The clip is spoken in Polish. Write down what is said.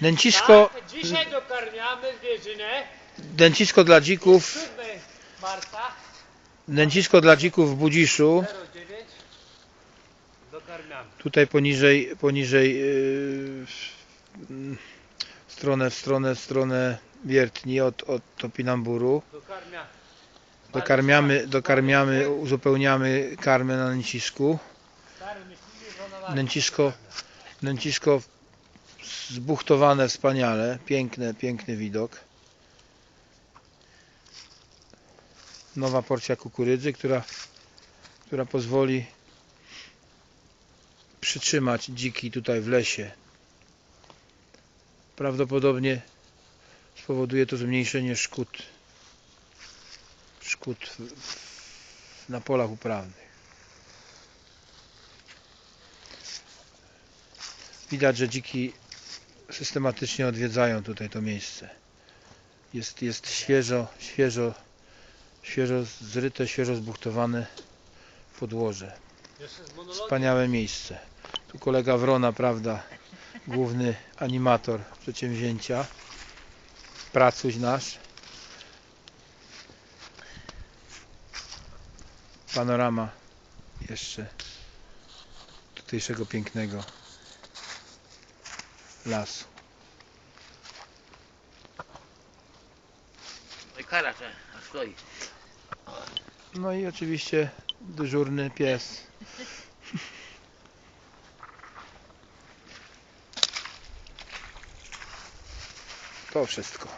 Nęcisko, Tak, dzisiaj dokarmiamy zwierzynę. nęcisko dla dzików, 7 marca nęcisko dla dzików w Budziszu. 09 dokarmiamy. Tutaj poniżej, poniżej yy, stronę, w stronę, w stronę wiertni od, od Topinamburu. Dokarmia. Dokarmiamy, dokarmiamy, uzupełniamy karmę na nęcisku. Nęcisko, nęcisko zbuchtowane wspaniale, piękne, piękny widok. Nowa porcja kukurydzy, która, która pozwoli przytrzymać dziki tutaj w lesie. Prawdopodobnie spowoduje to zmniejszenie szkód, szkód w- w- na polach uprawnych. Widać, że dziki systematycznie odwiedzają tutaj to miejsce. Jest, jest świeżo, świeżo, świeżo zryte, świeżo zbuchtowane podłoże. Wspaniałe miejsce. Tu kolega Wrona, prawda, główny animator przedsięwzięcia. Pracuś nasz. Panorama jeszcze tutejszego pięknego lasu. Oj, kara se, a stoi. No i oczywiście dyżurny pies. To wszystko.